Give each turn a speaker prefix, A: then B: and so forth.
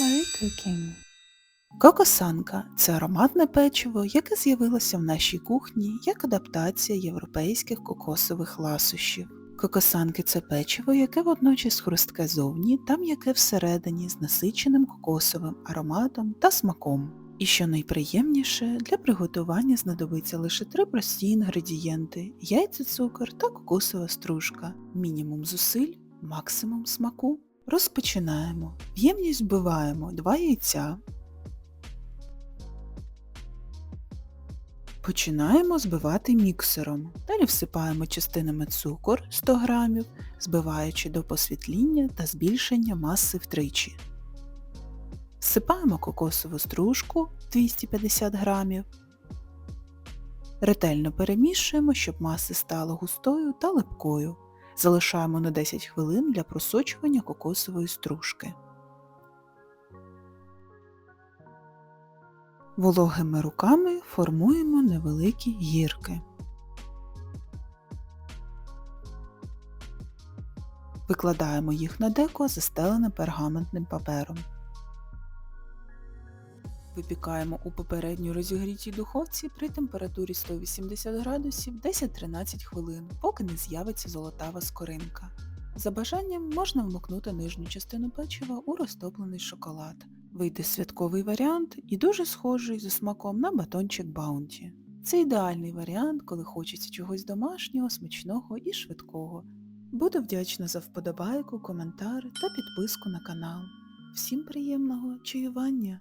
A: Marie Кокосанка це ароматне печиво, яке з'явилося в нашій кухні як адаптація європейських кокосових ласощів. Кокосанки це печиво, яке водночас хрустке зовні та м'яке всередині з насиченим кокосовим ароматом та смаком. І що найприємніше, для приготування знадобиться лише три прості інгредієнти – яйця, цукор та кокосова стружка. Мінімум зусиль, максимум смаку. Розпочинаємо. В ємність вбиваємо 2 яйця. Починаємо збивати міксером. Далі всипаємо частинами цукор 100 г, збиваючи до посвітління та збільшення маси втричі. Всипаємо кокосову стружку 250 г. Ретельно перемішуємо, щоб маса стала густою та липкою. Залишаємо на 10 хвилин для просочування кокосової стружки. Вологими руками формуємо невеликі гірки. Викладаємо їх на деко, застелене пергаментним папером. Випікаємо у попередньо розігрітій духовці при температурі 180 градусів 10-13 хвилин, поки не з'явиться золотава скоринка. За бажанням можна вмокнути нижню частину печива у розтоплений шоколад. Вийде святковий варіант і дуже схожий за смаком на батончик Баунті. Це ідеальний варіант, коли хочеться чогось домашнього, смачного і швидкого. Буду вдячна за вподобайку, коментар та підписку на канал. Всім приємного чаювання!